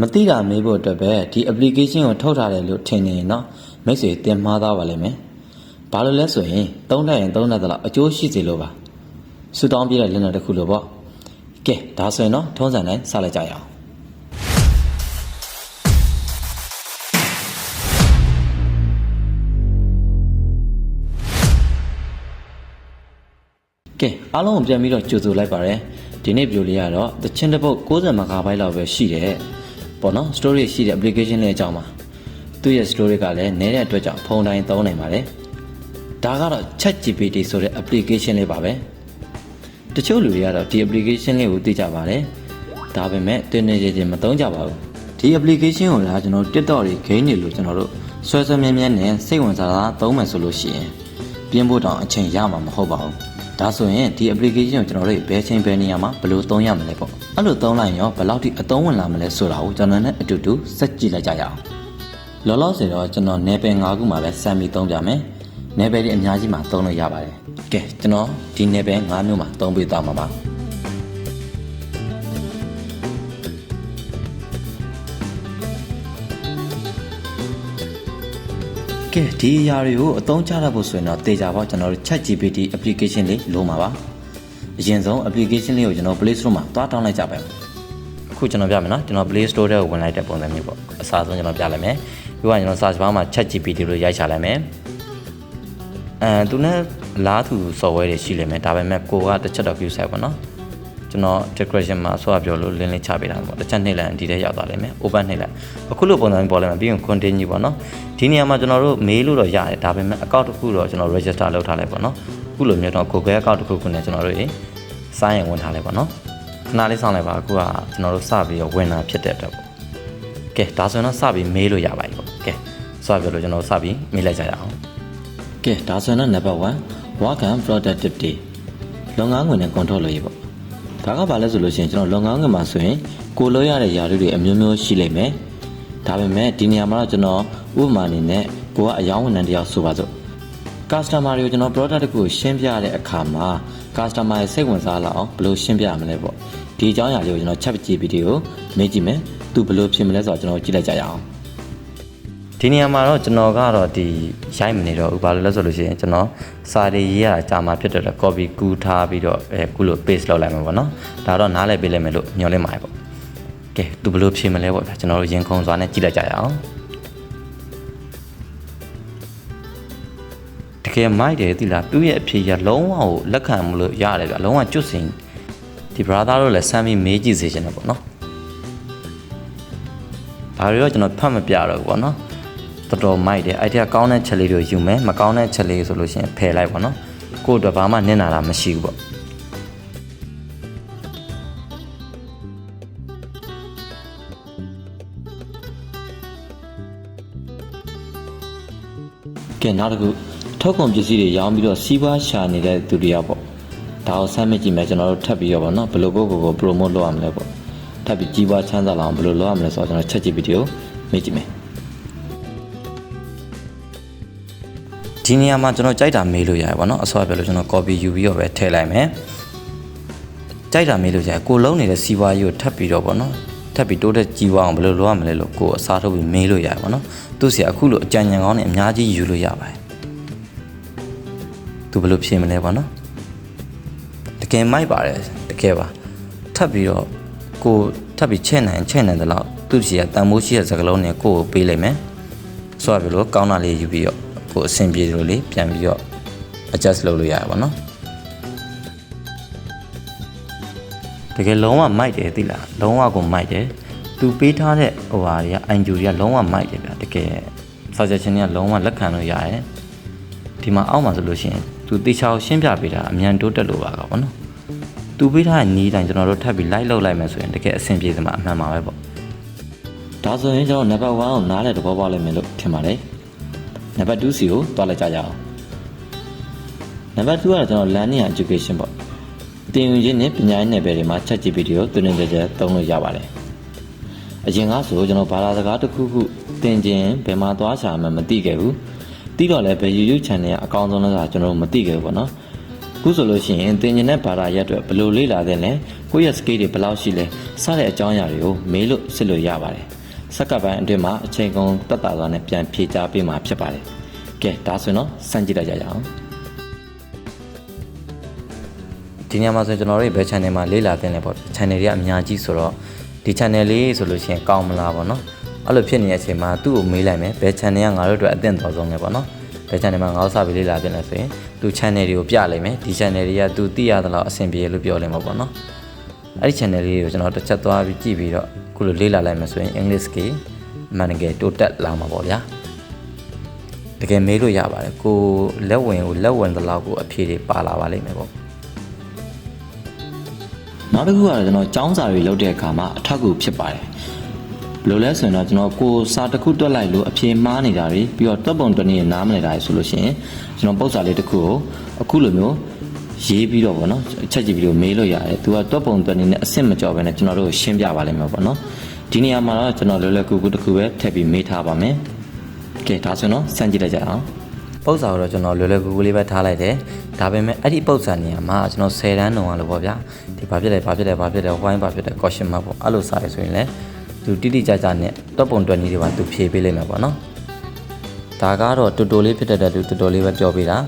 မသိတာမေးဖို့အတွက်ပဲဒီ application ကိုထုတ်ထားတယ်လို့ထင်နေရင်တော့မိတ်ဆွေတင်မှားသားပါလိမ့်မယ်။ဘာလို့လဲဆိုရင်သုံးတတ်ရင်သုံးတတ်သလောက်အကျိုးရှိစေလို့ပါ။ဆူတောင်းပြတဲ့လက်နက်တစ်ခုလို့ပေါ့။ကဲဒါဆိုရင်တော့ထုံးစံတိုင်းစလိုက်ကြရအောင်။ကဲအားလုံးကိုပြန်ပြီးတော့ကြိုဆိုလိုက်ပါရယ်ဒီနေ့ဗီဒီယိုလေးကတော့သချင်းတစ်ပုတ်60 MB လောက်ပဲရှိတယ် ပေါ့နော် story ရှိတဲ့ application လေးအကြောင်းပါသူ့ရဲ့ story ကလည်းနည်းတဲ့အတွက်ကြောင့်ဖုန်းတိုင်းသုံးနိုင်ပါတယ်ဒါကတော့ ChatGPT ဆိုတဲ့ application လေးပါပဲတချို့လူတွေကတော့ဒီ application လေးကိုသိကြပါတယ်ဒါပေမဲ့တင်းနေချင်းမသုံးကြပါဘူးဒီ application ကိုလည်းကျွန်တော်တို့ TikTok တွေ game တွေလို့ကျွန်တော်တို့ဆွဲဆွဲမြဲမြဲနဲ့စိတ်ဝင်စားတာသုံးမယ်ဆိုလို့ရှိရင်ပြင်းဖို့တောင်အချိန်ရမှာမဟုတ်ပါဘူး ဒါဆိုရင်ဒီ application ကိုကျွန်တော်တို့ဘယ်ချိန်ဘယ်နေရာမှာဘယ်လိုသုံးရမလဲပေါ့အဲ့လိုသုံးလိုက်ရင်ရောဘယ်လောက်ထိအသုံးဝင်လာမလဲဆိုတာကိုကျွန်တော်နဲ့အတူတူစက်ကြည့်လိုက်ကြရအောင်လောလောဆယ်တော့ကျွန်တော်နယ်ပယ်၅ခုမှာပဲစမ်းပြီးသုံးပြမယ်နယ်ပယ်တွေအများကြီးမှာသုံးလို့ရပါတယ်ကဲကျွန်တော်ဒီနယ်ပယ်၅မျိုးမှာသုံးပေးသွားမှာပါ ကဲဒီအရာတွေကိုအသုံးချတတ်ဖို့ဆိုရင်တော့တေချာပေါ့ကျွန်တော်တို့ ChatGPT application လေးလိုမှာပါအရင်ဆုံး application လေးကိုကျွန်တော် Play Store မှာတွားတောင်းလိုက်ကြပါမယ်အခုကျွန်တော်ပြမယ်နော်ကျွန်တော် Play Store ထဲကိုဝင်လိုက်တဲ့ပုံစံမျိုးပေါ့အစားဆုံးကျွန်တော်ပြလိုက်မယ်ပြီးတော့ကျွန်တော် search bar မှာ ChatGPT လို့ရိုက်ချလိုက်မယ်အဲသူနဲ့လားသူ software တွေရှိလိမ့်မယ်ဒါပေမဲ့ကိုကတစ်ချက်တော့ view site ပေါ့နော် ကျွန်တော် description မှာဆော့ပြောလို့ link လေးချပေးတာပေါ့တစ်ချက်နှိပ်လိုက်ရင်ဒီထဲရောက်သွားလိမ့်မယ် open နှိပ်လိုက်အခုလိုပုံစံမျိုးပေါ်လာမယ်ပြီးရင် continue ပေါ့နော်ဒီနေရာမှာကျွန်တော်တို့ mail လို့တော့ရတယ်ဒါပေမဲ့ account တစ်ခုတော့ကျွန်တော် register လုပ်ထားလိုက်ပေါ့နော်အခုလိုမျိုးတော့ Google account တစ်ခုခုနဲ့ကျွန်တော်တို့ရေစာရင်ဝင်ထားလိုက်ပေါ့နော်ခဏလေးစောင့်လိုက်ပါအခုကကျွန်တော်တို့စပြီးတော့ဝင်တာဖြစ်တဲ့အတွက်ပေါ့ကဲဒါဆိုရင်တော့စပြီး mail လို့ရပါပြီပေါ့ကဲဆော့ပြောလို့ကျွန်တော်စပြီး mail လိုက်ကြရအောင်ကဲဒါဆိုရင်တော့ number 1 work and productivity လုပ်ငန်းခွင်နဲ့ control လို့ရပေါ့ ဒါကဘာလဲဆိုလို့ရှိရင်ကျွန်တော်လုပ်ငန်းခွင်မှာဆိုရင်ကိုလို့ရတဲ့ຢာတွေအမျိုးမျိုးရှိလိမ့်မယ်ဒါပေမဲ့ဒီနေရာမှာတော့ကျွန်တော်ဥပမာအနေနဲ့ကိုကအယောင်းဝန်ထမ်းတစ်ယောက်ဆိုပါစို့ customer တွေကိုကျွန်တော် product တစ်ခုကိုရှင်းပြရတဲ့အခါမှာ customer ရဲ့စိတ်ဝင်စားလာအောင်ဘယ်လိုရှင်းပြရမလဲပေါ့ဒီအကြောင်းအရာလေးကိုကျွန်တော် chat GPT ကိုမေးကြည့်မယ်သူဘယ်လိုဖြစ်မလဲဆိုတော့ကျွန်တော်ကြည့်လိုက်ကြရအောင် ဒီနေရာမှာတော့ကျွန်တော်ကတော့ဒီရိုက်မနေတော့ဘူးဘာလို့လဲဆိုလို့ရှိရင်ကျွန်တော်စာတွေရေးရတာကြာမှဖြစ်တဲ့တော့ copy ကူးထားပြီးတော့အဲခုလို paste လုပ်လိုက်မှာပေါ့နော်ဒါတော့နားလည်ပေးလိုက်မယ်လို့ညွှန်လင့်ပါတယ်ပေါ့ကဲသူဘယ်လိုဖြေမလဲပေါ့ဗျာကျွန်တော်တို့ရင်ခုန်စွာနဲ့ကြည့်လိုက်ကြရအောင်တကယ်မိုက်တယ်သိလားသူ့ရဲ့အဖြေရလုံးဝကိုလက်ခံမလို့ရတယ်ဗျာလုံးဝကျွတ်စင်ဒီ brother တို့လည်းစမ်းပြီးမေးကြည့်စေချင်တယ်ပေါ့နော်ဒါတွေတော့ကျွန်တော်ဖတ်မပြတော့ဘူးပေါ့နော် တော်တော်မိုက်တယ်အဲ့ဒီကကောင်းတဲ့ချက်လေးတွေယူမယ်မကောင်းတဲ့ချက်လေးဆိုလို့ရှိရင်ဖယ်လိုက်ပေါ့နော်ကိုယ့်အတွက်ဘာမှနစ်နာတာမရှိဘူးပေါ့ကဲနောက်တစ်ခုထုတ်ကုန်ပစ္စည်းတွေရောင်းပြီးတော့စီးပွားရှာနေတဲ့သူတွေကပေါ့ဒါကိုစမ်းမကြည့်မယ်ကျွန်တော်တို့ထပ်ပြီးတော့ပေါ့နော်ဘယ်လိုကိုကိုကို promote လုပ်ရမလဲပေါ့ထပ်ပြီးကြီးပွားချမ်းသာလာအောင်ဘယ်လိုလုပ်ရမလဲဆိုတော့ကျွန်တော်ချက်ကြည့်ဗီဒီယိုမေးကြည့်မယ် ဒီနေရာမှာကျွန်တော်ကြိုက်တာမေးလို့ရတယ်ပေါ့နော်အစောပြောလို့ကျွန်တော် copy ယူပြီးတော့ပဲထည့်လိုက်မယ်ကြိုက်တာမေးလို့ရတယ်ကိုလုံးနေတဲ့စီးပွားရေးကိုထပ်ပြီးတော့ပေါ့နော်ထပ်ပြီးတိုးတက်ကြီးပွားအောင်ဘယ်လိုလုပ်ရမလဲလို့ကိုအစားထုတ်ပြီးမေးလို့ရတယ်ပေါ့နော်သူ့စီအခုလိုအကြံဉာဏ်ကောင်းနဲ့အများကြီးယူလို့ရပါတယ်သူဘယ်လိုဖြေမလဲပေါ့နော်တကယ်မိုက်ပါတယ်တကယ်ပါထပ်ပြီးတော့ကိုထပ်ပြီးချက်နိုင်ချက်နိုင်တယ်လို့သူ့စီကတန်မိုးရှိတဲ့စကလုံးနဲ့ကိုကိုပေးလိုက်မယ်ဆိုတော့ဘယ်လိုကောင်းတာလေးယူပြီးတော့ ကိုအဆင်ပြေတယ်လို့လေပြန်ပြီးတော့ adjust လုပ်လို့ရတယ်ပေါ့နော်တကယ်လုံးဝမိုက်တယ်သိလားလုံးဝကိုမိုက်တယ်သူပေးထားတဲ့ဟိုဟာတွေက INJU တွေကလုံးဝမိုက်တယ်ဗျာတကယ် suggestion တွေကလုံးဝလက်ခံလို့ရတယ်ဒီမှာအောက်မှာဆိုလို့ရှိရင်သူတေချာကိုရှင်းပြပေးတာအမြန်တိုးတက်လို့ပါကောဗောနော်သူပေးထားတဲ့နီးတိုင်းကျွန်တော်တို့ထပ်ပြီး live လုပ်လိုက်မယ်ဆိုရင်တကယ်အဆင်ပြေစမှာအမှန်ပါပဲပေါ့ဒါဆိုရင်ကျွန်တော် number 1ကိုနားလည်သဘောပေါက်လိမ့်မယ်လို့ထင်ပါတယ် နံပါတ်2စီကိုတွားလိုက်ကြရအောင်နံပါတ်2ကတော့ကျွန်တော် learning and education ပေါ့သင်ယူခြင်းနဲ့ပညာရေးနယ်ပယ်တွေမှာ ChatGPT ကိုသင်နေကြကြသုံးလို့ရပါတယ်အရင်ကဆိုကျွန်တော်ဘာသာစကားတစ်ခုခုသင်ခြင်းဘယ်မှာသွားချာမှမသိခဲ့ဘူးပြီးတော့လည်းဘယ် YouTube channel ကအကောင်းဆုံးလဲဆိုတာကျွန်တော်တို့မသိခဲ့ဘူးပေါ့နော်အခုဆိုလို့ရှိရင်သင်ခြင်းတဲ့ဘာသာရပ်တွေဘယ်လိုလေ့လာတဲ့လဲကိုယ့်ရဲ့ skill တွေဘယ်လောက်ရှိလဲစတဲ့အကြောင်းအရာတွေကိုမေးလို့စစ်လို့ရပါတယ် စက္ကန့်ပိုင်းအတွင်းမှာအချိန်ကုန်တက်တာစွာနဲ့ပြန်ဖြေကြားပေးမှာဖြစ်ပါတယ်ကဲဒါဆိုရင်တော့စမ်းကြည့်လိုက်ကြရအောင်ဒီညမှာဆိုရင်ကျွန်တော်တို့ဘယ် channel မှာလေ့လာတင်လဲပေါ့ channel တွေကအများကြီးဆိုတော့ဒီ channel လေးဆိုလို့ရှိရင်ကောင်းမလားပေါ့နော်အဲ့လိုဖြစ်နေတဲ့အချိန်မှာသူ့ကိုမေးလိုက်မယ်ဘယ် channel ကငါတို့အတွက်အသင့်တော်ဆုံးလဲပေါ့နော်ဘယ် channel မှာငါတို့စပြီးလေ့လာတင်လဲဆိုရင်သူ channel တွေကိုပြလိုက်မယ်ဒီ channel တွေကသူသိရသလောက်အဆင်ပြေလို့ပြောလိမ့်မှာပေါ့နော် အဲ့ဒီ channel လေးကိုကျွန်တော်တစ်ချက်သွားပြီးကြည့်ပြီးတော့ခုလိုလေ့လာလိုက်မယ်ဆိုရင် English ကမှန်တကယ်တိုးတက်လာမှာပေါ့ဗျာတကယ်မေးလို့ရပါတယ်ကိုလက်ဝင်ကိုလက်ဝင်သလောက်ကိုအဖြေတွေပါလာပါလိမ့်မယ်ပေါ့နောက်တစ်ခုကတော့ကျွန်တော်ចောင်းစာတွေလုပ်တဲ့အခါမှာအထောက်အကူဖြစ်ပါတယ်ဘယ်လိုလဲဆိုရင်တော့ကျွန်တော်ကိုစာတစ်ခုတွက်လိုက်လို့အဖြေမှားနေတာတွေပြီးတော့တွက်ပုံတွက်နေနားမလည်တာတွေဆိုလို့ရှိရင်ကျွန်တော်ပုတ်စာလေးတစ်ခုကိုအခုလိုမျိုး ရေးပြီးတော့ဗောနော်ချက်ကြည့်ပြီးတော့မေးလို့ရတယ်သူကတွက်ပုံတွက်နေနဲ့အဆင့်မကျော်ဘဲနဲ့ကျွန်တော်တို့ရှင်းပြပါလိမ့်မယ်ဗောနော်ဒီနေရာမှာတော့ကျွန်တော်လွယ်လွယ်ကူကူတစ်ခုပဲထည့်ပြီးမေးထားပါမယ်ကဲဒါဆိုရင်တော့စမ်းကြည့်လိုက်ကြအောင်ပုတ်စာကိုတော့ကျွန်တော်လွယ်လွယ်ကူကူလေးပဲထားလိုက်တယ်ဒါပေမဲ့အဲ့ဒီပုတ်စာနေရာမှာကျွန်တော်10တန်းတုံးရလို့ပေါ့ဗျာဒီဘာဖြစ်လဲဘာဖြစ်လဲဘာဖြစ်လဲဝိုင်းဘာဖြစ်လဲ question mark ပေါ့အဲ့လိုစာရဆိုရင်လည်းသူတိတိကျကျနဲ့တော့ပုံတွက်နည်းတွေပါသူဖြေပေးလိမ့်မယ်ပေါ့နော်ဒါကတော့တူတူလေးဖြစ်တဲ့အတွက်တူတူလေးပဲပြောပေးတာ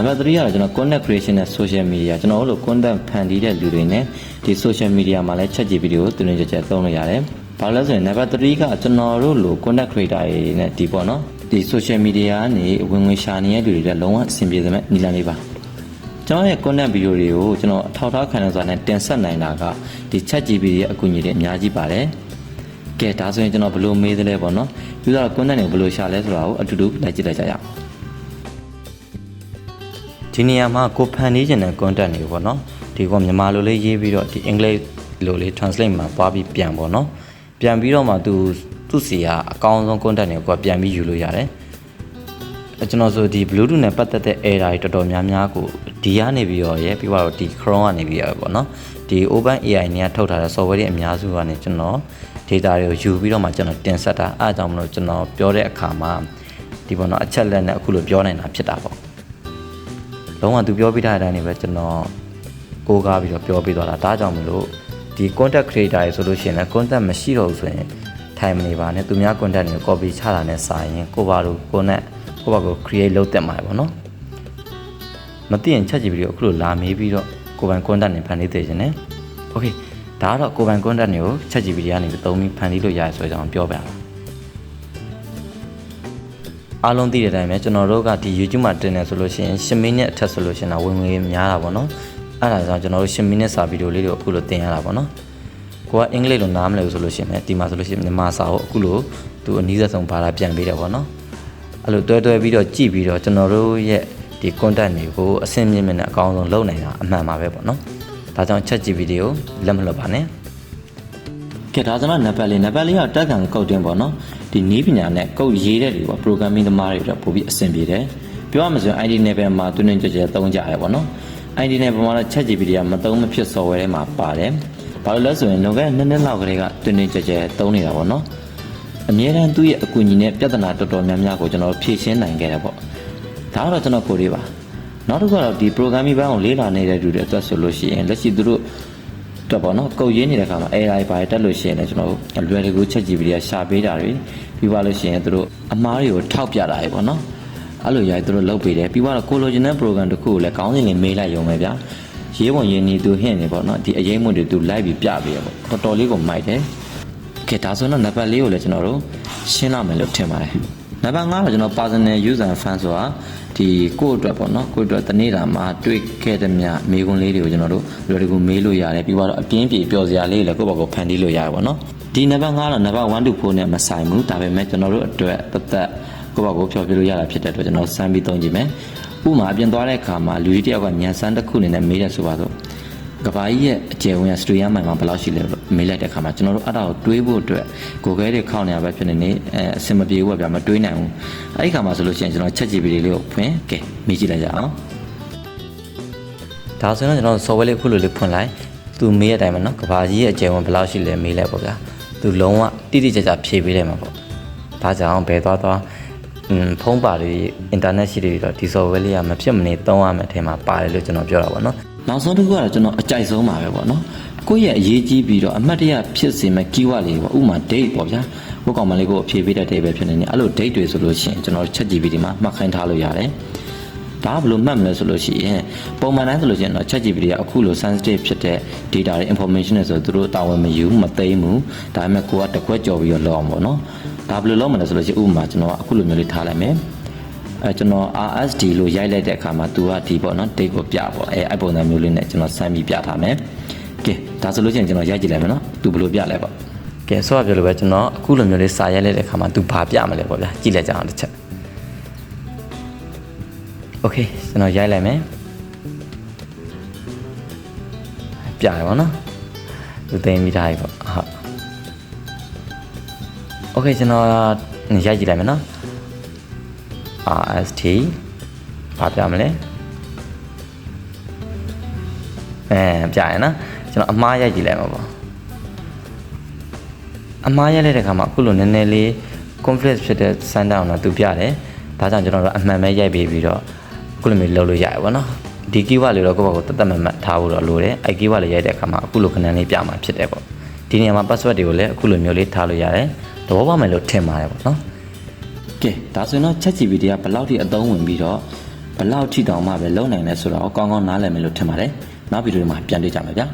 နံပါတ်3ကတော့ကျွန်တော် content creation နဲ့ social media ကျွန်တော်တို့လို content ဖန်တီးတဲ့လူတွေနဲ့ဒီ social media မှာလည်းချက်ကြည့်ဗီဒီယိုသူနေကြချက်သုံးလို့ရတယ်။ဘာလို့လဲဆိုရင်နံပါတ်3ကကျွန်တော်တို့လို content creator တွေနဲ့ဒီပေါ့နော်ဒီ social media ကနေဝင်ဝင်ရှာနေတဲ့လူတွေလည်းလုံးဝအဆင်ပြေစမဲ့နီလန်လေးပါ။ကျွန်တော်ရဲ့ content video တွေကိုကျွန်တော်အထောက်အထားခံရစွာနဲ့တင်ဆက်နိုင်တာကဒီ ChatGPT ရဲ့အကူအညီတွေအများကြီးပါတယ်။ကဲဒါဆိုရင်ကျွန်တော်ဘယ်လိုမေးသလဲပေါ့နော်။ user content တွေကိုဘယ်လိုရှာလဲဆိုတာကိုအတူတူလိုက်ကြည့်လိုက်ကြရအောင်။ ဒီနေရာမှာကိုဖန်နေခြင်းတဲ့ content တွေပေါ့နော်။ဒီကမြန်မာလိုလေးရေးပြီးတော့ဒီ English လိုလေး translate မှာသွားပြီးပြန်ပေါ့နော်။ပြန်ပြီးတော့မှသူသူ့စီကအကောင်းဆုံး content တွေကိုပြန်ပြီးယူလို့ရတယ်။ကျွန်တော်ဆိုဒီ Bluetooth နဲ့ပတ်သက်တဲ့ error တွေတော်တော်များများကိုဒီကနေပြီးတော့ရဲပြီးတော့ဒီ Chrome ကနေပြီးရပေါ့နော်ဒီ Open AI နဲ့ထုတ်ထားတဲ့ software တွေအများစုကနေကျွန်တော် data တွေကိုယူပြီးတော့မှကျွန်တော်တင်ဆက်တာအားကြောင့်မလို့ကျွန်တော်ပြောတဲ့အခါမှာဒီပေါ့နော်အချက်လက်နဲ့အခုလိုပြောနိုင်တာဖြစ်တာပေါ့ လုံးဝသူပြောပြထားတဲ့အတိုင်းနေပဲကျွန်တော်ကိုးကားပြီးတော့ပြောပြသွားတာဒါကြောင့်မလို့ဒီ content creator တွေဆိုလို့ရှိရင်လည်း content မရှိတော့ဘူးဆိုရင်ထိုင်မနေပါနဲ့သူများ content တွေကို copy ချတာနဲ့စာရင်ကိုပါလို့ကိုနဲ့ကိုပါကို create လုပ်တက်မှာပေါ့နော်မသိရင်ချက်ကြည့်ပြီးတော့အခုလိုလာမေးပြီးတော့ကိုပိုင် content နဲ့ဖန်တီးသေးခြင်းနဲ့ okay ဒါကတော့ကိုပိုင် content တွေကိုချက်ကြည့်ပြီးကနေပြီးသုံးပြီးဖန်တီးလို့ရတယ်ဆိုကြအောင်ပြောပြပါ အားလုံးသိတဲ့အတိုင်းပဲကျွန်တော်တို့ကဒီ YouTube မှာတင်နေဆိုလို့ရှိရင်10မိနစ်အထက်ဆိုလို့ရှိရင်တော့ဝင်ငွေများတာပေါ့နော်အဲ့ဒါကြောင့်ကျွန်တော်တို့10မိနစ်စာဗီဒီယိုလေးတွေကိုအခုလိုတင်ရတာပေါ့နော်ကိုကအင်္ဂလိပ်လိုနားမလည်ဘူးဆိုလို့ရှိရင်ဒီမှာဆိုလို့ရှိရင်မြန်မာစာကိုအခုလိုသူအနည်းဆုံးဘာသာပြန်ပေးတယ်ပေါ့နော်အဲ့လိုတွဲတွဲပြီးတော့ကြည့်ပြီးတော့ကျွန်တော်တို့ရဲ့ဒီ content တွေကိုအဆင့်မြင့်မြင့်နဲ့အကောင်းဆုံးလုပ်နိုင်တာအမှန်ပါပဲပေါ့နော်ဒါကြောင့်ချက်ကြည့်ဗီဒီယိုလက်မလွတ်ပါနဲ့ကဲဒါဆိုတော့နံပါတ်လေးနံပါတ်လေးကတက်ခံကုတ်တင်ပေါ့နော် ဒီနည်းပညာနဲ့ကုတ်ရေးတဲ့တွေပေါ့ programming သမားတွေတော့ပို့ပြီးအဆင်ပြေတယ်ပြောရမှဆိုရင် ID level မှာတွင်းတွင်းကြဲကြဲသုံးကြရဲပေါ့နော် ID level မှာတော့ ChatGPT ကမသုံးမဖြစ် software ထဲမှာပါတယ်ဘာလို့လဲဆိုရင်လောကနှစ်နှစ်လောက်ကလေးကတွင်းတွင်းကြဲကြဲသုံးနေတာပေါ့နော်အမြဲတမ်းသူ့ရဲ့အကူအညီနဲ့ပြဿနာတော်တော်များများကိုကျွန်တော်ဖြေရှင်းနိုင်ခဲ့တယ်ပေါ့ဒါကတော့ကျွန်တော်ကိုလေးပါနောက်တစ်ခုကတော့ဒီ programming ဘန်းကိုလေ့လာနေတဲ့လူတွေအတွက်ဆိုလို့ရှိရင်လက်ရှိသူတို့ တော့ပေါ့နော်ကုတ်ရင်းနေတဲ့ခါမှာ AI ပါတက်လို့ရှိရင်လည်းကျွန်တော်တို့လွယ်တကူချက်ကြည့်ပြီးရှာပေးတာတွေပြီးသွားလို့ရှိရင်သူတို့အမားတွေကိုထောက်ပြတာတွေပေါ့နော်အဲ့လိုရိုက်သူတို့လုပ်ပေးတယ်ပြီးတော့ကိုလိုချင်တဲ့ program တစ်ခုကိုလည်းကောင်းစင်လေးမေးလိုက်ရုံပဲဗျာရေးဝင်ရင်းနေသူဟင့်နေပေါ့နော်ဒီအရေးမွတ်တွေသူလိုက်ပြီးပြပေးရပေါ့တော်တော်လေးကိုမိုက်တယ်ကဲဒါဆိုတော့နံပါတ်၄ကိုလည်းကျွန်တော်တို့ရှင်းလာမယ်လို့ထင်ပါတယ် နံပါတ်5ကကျွန်တော် personal user fan ဆိုတာဒီကိုယ့်အတွက်ပေါ့နော်ကိုယ့်အတွက်တနေ့တာမှာတွေ့ခဲ့တဲ့မြမေးခွန်းလေးတွေကိုကျွန်တော်တို့လွယ်တကူမေးလို့ရတယ်ပြီးတော့အပြင်းပြေပျော်စရာလေးတွေလည်းကိုယ့်ဘောက်ကိုဖန်တီးလို့ရတယ်ပေါ့နော်ဒီနံပါတ်5တော့နံပါတ်1 to 4နဲ့မဆိုင်ဘူးဒါပေမဲ့ကျွန်တော်တို့အတွက်တသက်ကိုယ့်ဘောက်ကိုဖျော်ပြလို့ရတာဖြစ်တဲ့အတွက်ကျွန်တော်စမ်းပြီးသုံးကြည့်မယ်ဥမာအပြင်သွားတဲ့အခါမှာလူကြီးတယောက်ကညံစမ်းတစ်ခုအနေနဲ့မေးတယ်ဆိုပါတော့ကဘာကြီးရဲ့အကျယ်ဝန်းကစတူဒီယိုမိုင်မှာဘယ်လောက်ရှိလဲလို့ မေးလိုက်တဲ့အခါမှာကျွန်တော်တို့အဲ့ဒါကိုတွေးဖို့အတွက်ကိုယ်ခဲတွေခောက်နေရပဲဖြစ်နေနေအဲအဆင်မပြေဘူးဗျာမတွေးနိုင်ဘူးအဲ့ဒီခါမှာဆိုလို့ရှိရင်ကျွန်တော်ချက်ကြည့်ပြီးလေးကိုဖွင့်ကဲမေးကြည့်လိုက်ကြအောင်ဒါဆိုရင်ကျွန်တော် software လေးခုလိုလေးဖွင့်လိုက်သူမေးရတဲ့အတိုင်းပဲနော်ကဘာကြီးရဲ့အကျယ်ဝန်းဘယ်လောက်ရှိလဲမေးလိုက်ပေါ့ဗျာသူလုံးဝတိတိကျကျဖြေပေးတယ်မှာပေါ့ဒါကြောင့်ဘယ်သွားသွားอืมဖုန်းပါတွေအင်တာနက်ရှိတွေတော့ဒီ software လေးကမဖြစ်မနေသုံးရမယ့်အထက်မှာပါတယ်လို့ကျွန်တော်ပြောတာပေါ့နော်နောက်ဆုံးတစ်ခုကတော့ကျွန်တော်အကြိုက်ဆုံးပါပဲပေါ့နော် ကိုယ့်ရဲ့အရေးကြီးပြီးတော့အမှတ်တရဖြစ်စေမဲ့ keyword လေးပေါ့ဥပမာ date ပေါ့ဗျာကိုယ့်ကောင်မလေးကိုအဖြေပေးတဲ့ date ပဲဖြစ်နေတယ်အဲ့လို date တွေဆိုလို့ရှိရင်ကျွန်တော် ChatGPT မှာမှတ်ခိုင်းထားလို့ရတယ်ဒါကဘယ်လိုမှတ်မလဲဆိုလို့ရှိရင်ပုံမှန်တိုင်းဆိုလို့ရှိရင်တော့ ChatGPT ကအခုလို sensitive ဖြစ်တဲ့ data တွေ information တွေဆိုတော့သူတို့တာဝန်မယူမသိမ်းဘူးဒါပေမဲ့ကိုကတစ်ခွက်ကြော်ပြီးတော့လောက်အောင်ပေါ့နော်ဒါဘယ်လိုလုပ်မလဲဆိုလို့ရှိရင်ဥပမာကျွန်တော်ကအခုလိုမျိုးလေးထားလိုက်မယ်အဲကျွန်တော် RSD လို့ရိုက်လိုက်တဲ့အခါမှာ तू ကဒီပေါ့နော် date ကိုပြပေါ့အဲအဲ့ပုံစံမျိုးလေးနဲ့ကျွန်တော်စမ်းပြီးပြထားမယ်ကဲ ဒါဆိုလို့ရှိရင်ကျွန်တော်ရိုက်ကြည့်လိုက်မယ်နော် तू ဘယ်လိုပြလဲပေါ့ကဲဆိုတော့ပြောလို့ပဲကျွန်တော်အခုလိုမျိုးလေးစာရိုက်လိုက်တဲ့အခါမှာ तू ဘာပြမလဲပေါ့ဗျာကြည့်လိုက်ကြအောင်တစ်ချက်โอเคကျွန်တော်ရိုက်လိုက်မယ်ပြရပါတော့သူသိမ်းပြီးသားပြီပေါ့ဟုတ်โอเคကျွန်တော်ရိုက်ကြည့်လိုက်မယ်နော် RST ဘာပြမလဲအဲပြရနော် ကျွန်တော်အမားရိုက်ကြည့်လိုက်မှာပေါ့အမားရိုက်လိုက်တဲ့ခါမှာအခုလိုနည်းနည်းလေး conflict ဖြစ်တဲ့ sundown တော့သူပြတယ်ဒါကြောင့်ကျွန်တော်တို့အမှန်ပဲရိုက်ပေးပြီးတော့အခုလိုမျိုးလုပ်လို့ရတယ်ပေါ့နော်ဒီ keyword လေးတော့ကိုယ့်ဘာကိုတတ်တတ်မှတ်မှတ်ထားဖို့တော့လိုတယ်အဲ keyword လေးရိုက်တဲ့အခါမှာအခုလိုခဏလေးပြမှာဖြစ်တယ်ပေါ့ဒီနေရာမှာ password တွေကိုလည်းအခုလိုမျိုးလေးထားလို့ရတယ်သဘောပေါက်မယ်လို့ထင်ပါတယ်ပေါ့နော်ကဲဒါဆိုရင်တော့ ChatGPT ကဘယ်လောက်ထိအသုံးဝင်ပြီးတော့ဘယ်လောက်ထိတောင်မှပဲလုံနိုင်လဲဆိုတော့ကောင်းကောင်းနားလည်မယ်လို့ထင်ပါတယ် နောက်ဗီဒီယိုမှာပြန်တွေ့ကြမယ်ဗျာ